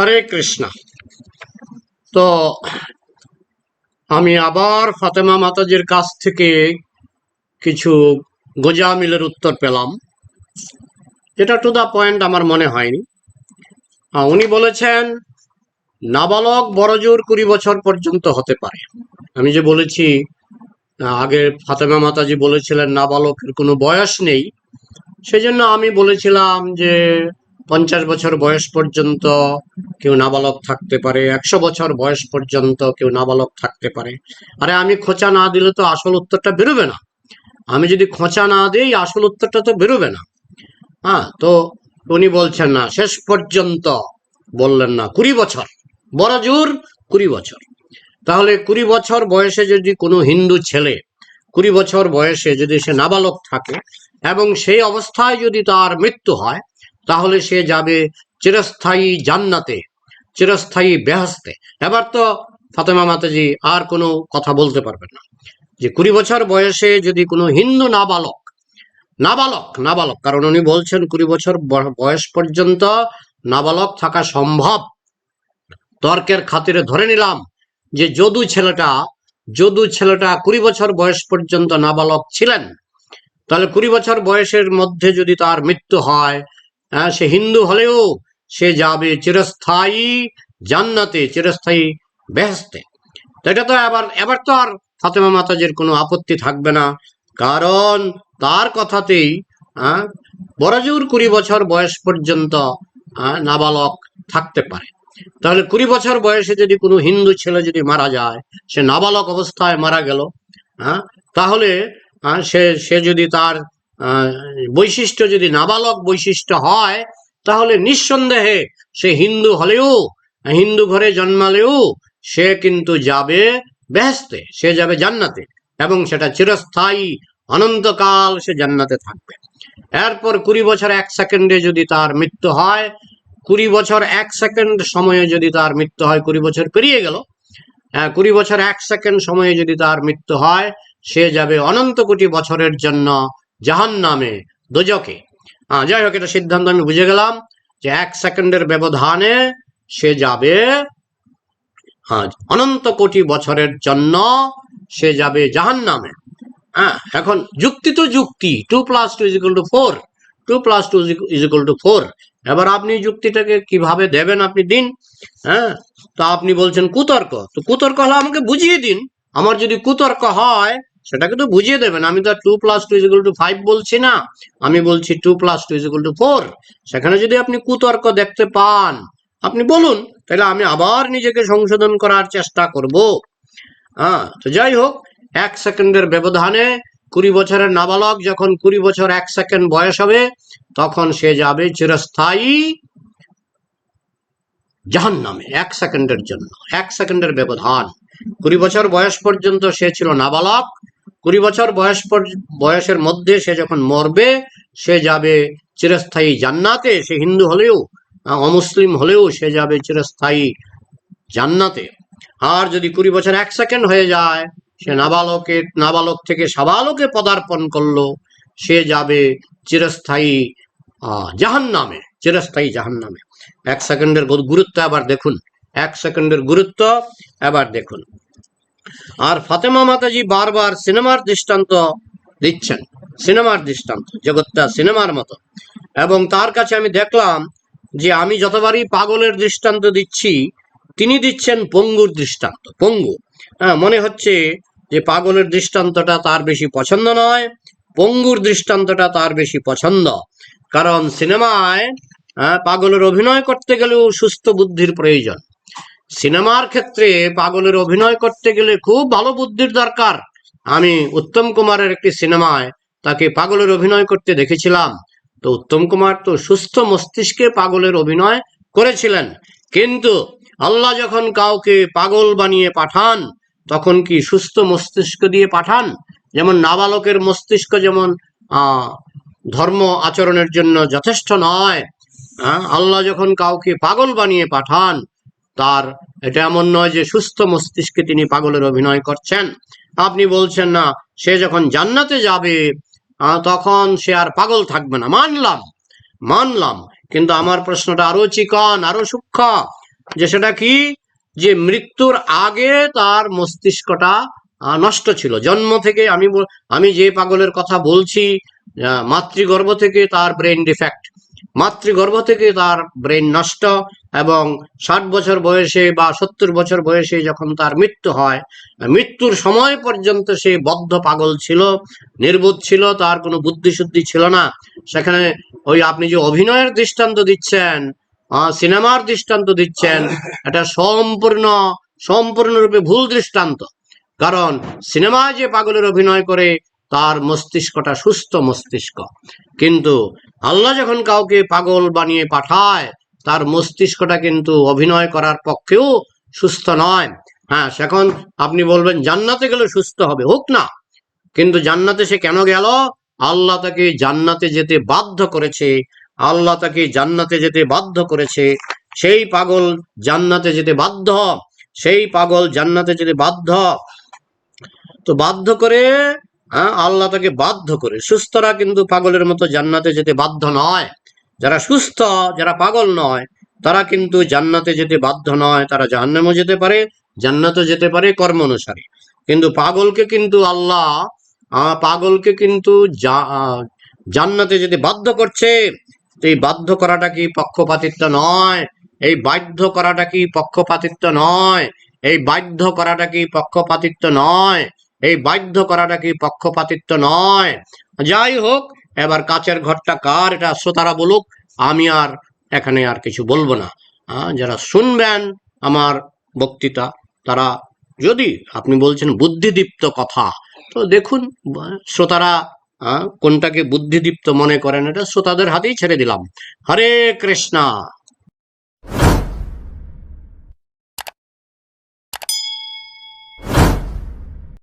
হরে কৃষ্ণ। তো আমি আবার ফাতেমা মাতাজির কাছ থেকে কিছু গোজামিলের উত্তর পেলাম। যেটা টু দা পয়েন্ট আমার মনে হয়নি। উনি বলেছেন, নাবালক বড়জোর কুড়ি বছর পর্যন্ত হতে পারে। আমি যে বলেছি আগে ফাতেমা মাতাজি বলেছিলেন, নাবালকের কোনো বয়স নেই। সেজন্য আমি বলেছিলাম যে পঞ্চাশ বছর বয়স পর্যন্ত কেউ নাবালক থাকতে পারে, একশো বছর বয়স পর্যন্ত কেউ নাবালক থাকতে পারে। আরে আমি খোঁচা না দিলে তো আসল উত্তরটা বেরোবে না। আমি যদি খোঁচা না দিই, আসল উত্তরটা তো বেরোবে না। হ্যাঁ তো উনি বলছেন না, শেষ পর্যন্ত বললেন না, কুড়ি বছর বড় জোর কুড়ি বছর। তাহলে কুড়ি বছর বয়সে যদি কোনো হিন্দু ছেলে, কুড়ি বছর বয়সে যদি সে নাবালক থাকে, এবং সেই অবস্থায় যদি তার মৃত্যু হয় তাহলে সে যাবে চিরস্থায়ী জান্নাতে, চিরস্থায়ী বেহাস্তে এবার তো ফাতেমা মাতাজি আর কোনো কথা বলতে পারবেন না। যে কুড়ি বছর বয়সে যদি কোনো হিন্দু নাবালক নাবালক নাবালক, কারণ উনি বলছেন কুড়ি বছর বয়স পর্যন্ত নাবালক থাকা সম্ভব। তর্কের খাতিরে ধরে নিলাম যে যদু ছেলেটা যদু ছেলেটা কুড়ি বছর বয়স পর্যন্ত নাবালক ছিলেন, তাহলে কুড়ি বছর বয়সের মধ্যে যদি তার মৃত্যু হয় হ্যাঁ, সে হিন্দু হলেও সে যাবে চিরস্থায়ী জান্নাতে চিরস্থায়ী বেহেস্তে এটা তো আবার এবার তো আর ফাতেমা মাতাজের কোনো আপত্তি থাকবে না। কারণ তার কথাতেই আহ, বড়জোর কুড়ি বছর বয়স পর্যন্ত নাবালক থাকতে পারে। তাহলে কুড়ি বছর বয়সে যদি কোনো হিন্দু ছেলে যদি মারা যায় সে নাবালক অবস্থায় মারা গেল হ্যাঁ তাহলে সে সে যদি তার বৈশিষ্ট্য যদি নাবালক বৈশিষ্ট্য হয়, তাহলে নিঃসন্দেহে সে হিন্দু হলেও, হিন্দু ঘরে জন্মালেও সে কিন্তু যাবে বেহেস্তে সে যাবে জান্নাতে এবং সেটা চিরস্থায়ী, অনন্তকাল সে জান্নাতে থাকবে। এরপর কুড়ি বছর এক সেকেন্ডে যদি তার মৃত্যু হয়, কুড়ি বছর এক সেকেন্ড সময়ে যদি তার মৃত্যু হয়, কুড়ি বছর পেরিয়ে গেল কুড়ি বছর এক সেকেন্ড সময়ে যদি তার মৃত্যু হয়, সে যাবে অনন্ত কোটি বছরের জন্য জাহান নামে দোজকে হ্যাঁ যাই হোক এটা সিদ্ধান্ত আমি বুঝে গেলাম যে এক সেকেন্ডের ব্যবধানে সে যাবে হ্যাঁ অনন্ত কোটি বছরের জন্য সে যাবে জাহান নামে হ্যাঁ এখন যুক্তি তো যুক্তি two plus two is equal to four two plus two is equal to four এবার আপনি যুক্তিটাকে কীভাবে দেবেন আপনি দিন হ্যাঁ? তো আপনি বলছেন কুতর্ক, তো কুতর্ক হলে আমাকে বুঝিয়ে দিন। আমার যদি কুতর্ক হয় সেটাকে তো বুঝিয়ে দেবেন। আমি তো two plus two is equal to five বলছি না। আমি বলছি two plus two is equal to four সেখানে যদি আপনি কুতর্ক দেখতে পান, আপনি বলুন, তাহলে আমি আবার নিজেকে সংশোধন করার চেষ্টা করব। হ্যাঁ তো যাই হোক, এক সেকেন্ডের ব্যবধানে কুড়ি বছরের নাবালক যখন কুড়ি বছর এক সেকেন্ড বয়স হবে, তখন সে যাবে চিরস্থায়ী জাহান নামে এক সেকেন্ডের জন্য, এক সেকেন্ডের ব্যবধান। কুড়ি বছর বয়স পর্যন্ত সে ছিল নাবালক। কুড়ি বছর বয়স বয়সের মধ্যে সে যখন মরবে, সে যাবে চিরস্থায়ী জান্নাতে। সে হিন্দু হলেও, অমুসলিম হলেও সে যাবে চিরস্থায়ী জান্নাতে। আর যদি কুড়ি বছর এক সেকেন্ড হয়ে যায়, সে নাবালকে, নাবালক থেকে সাবালকে পদার্পণ করল, সে যাবে চিরস্থায়ী জাহান নামে চিরস্থায়ী জাহান নামে এক সেকেন্ডের গুরুত্ব আবার দেখুন। এক সেকেন্ডের গুরুত্ব আবার দেখুন। আর ফাতেমা মাতাজি বারবার সিনেমার দৃষ্টান্ত দিচ্ছেন সিনেমার দৃষ্টান্ত জগৎটা সিনেমার মতো। এবং তার কাছে আমি দেখলাম যে আমি যতবারই পাগলের দৃষ্টান্ত দিচ্ছি তিনি দিচ্ছেন পঙ্গুর দৃষ্টান্ত পঙ্গু। হ্যাঁ মনে হচ্ছে যে পাগলের দৃষ্টান্তটা তার বেশি পছন্দ নয় পঙ্গুর দৃষ্টান্তটা তার বেশি পছন্দ। কারণ সিনেমায় হ্যাঁ, পাগলের অভিনয় করতে গেলেও সুস্থ বুদ্ধির প্রয়োজন। সিনেমার ক্ষেত্রে পাগলের অভিনয় করতে গেলে খুব ভালো বুদ্ধির দরকার। আমি উত্তম কুমারের একটি সিনেমায় তাকে পাগলের অভিনয় করতে দেখেছিলাম। তো উত্তম কুমার তো সুস্থ মস্তিষ্কে পাগলের অভিনয় করেছিলেন। কিন্তু আল্লাহ যখন কাউকে পাগল বানিয়ে পাঠান, তখন কি সুস্থ মস্তিষ্ক দিয়ে পাঠান? যেমন নাবালকের মস্তিষ্ক যেমন ধর্ম আচরণের জন্য যথেষ্ট নয় আল্লাহ যখন কাউকে পাগল বানিয়ে পাঠান তার, এটা এমন নয় যে সুস্থ মস্তিষ্কে তিনি পাগলের অভিনয় করছেন। আপনি বলছেন, না, সে যখন জান্নাতে যাবে তখন সে আর পাগল থাকবে না। মানলাম মানলাম। কিন্তু আমার প্রশ্নটা আরও চিকন, আরও সূক্ষ্ম, যে সেটা কি? যে মৃত্যুর আগে তার মস্তিষ্কটা নষ্ট ছিল। জন্ম থেকে আমি আমি যে পাগলের কথা বলছি মাতৃগর্ভ থেকে তার ব্রেন ডিফেক্ট মাতৃগর্ভ থেকে তার ব্রেন নষ্ট এবং ষাট বছর বয়সে বা সত্তর বছর বয়সে যখন তার মৃত্যু হয়, মৃত্যুর সময় পর্যন্ত সে বদ্ধ পাগল ছিল, নির্বোধ ছিল, তার কোনো বুদ্ধিশুদ্ধি ছিল না। সেখানে ওই আপনি যে অভিনয়ের দৃষ্টান্ত দিচ্ছেন সিনেমার দৃষ্টান্ত দিচ্ছেন, এটা সম্পূর্ণ, সম্পূর্ণরূপে ভুল দৃষ্টান্ত। কারণ সিনেমায় যে পাগলের অভিনয় করে, তার মস্তিষ্কটা সুস্থ মস্তিষ্ক। কিন্তু আল্লাহ যখন কাউকে পাগল বানিয়ে পাঠায়, তার মস্তিষ্কটা কিন্তু অভিনয় করার পক্ষেও সুস্থ নয়। হ্যাঁ সেখন আপনি বলবেন, জান্নাতে গেলে সুস্থ হবে। হোক না, কিন্তু জান্নাতে সে কেন গেল? আল্লাহ তাকে জান্নাতে যেতে বাধ্য করেছে। আল্লাহ তাকে জান্নাতে যেতে বাধ্য করেছে। সেই পাগল জান্নাতে যেতে বাধ্য, সেই পাগল জান্নাতে যেতে বাধ্য। তো বাধ্য করে আল্লাহ তাকে বাধ্য করে। সুস্থরা কিন্তু পাগলের মতো জান্নাতে যেতে বাধ্য নয়। যারা সুস্থ, যারা পাগল নয়, তারা কিন্তু জান্নাতে যেতে বাধ্য নয়। তারা জাহান্নামও যেতে পারে, জান্নাতও যেতে পারে কর্ম অনুসারে। কিন্তু পাগলকে কিন্তু আল্লাহ পাগলকে কিন্তু জান্নাতে যেতে বাধ্য করছে। এই বাধ্য করাটা কি পক্ষপাতিত্ব নয়? এই বাধ্য করাটা কি পক্ষপাতিত্ব নয়? এই বাধ্য করাটা কি পক্ষপাতিত্ব নয়? এই বাধ্য করাটা কি পক্ষপাতিত্ব নয়। যাই হোক, এবার কাচের ঘরটা কার, এটা শ্রোতারা বলুক, আমি আর এখানে আর কিছু বলব না। যারা শুনবেন আমার বক্তৃতা, তারা যদি আপনি বলছেন বুদ্ধিদীপ্ত কথা, তো দেখুন, শ্রোতারা কোনটাকে বুদ্ধিদীপ্ত মনে করেন, এটা শ্রোতাদের হাতেই ছেড়ে দিলাম। হরে কৃষ্ণা।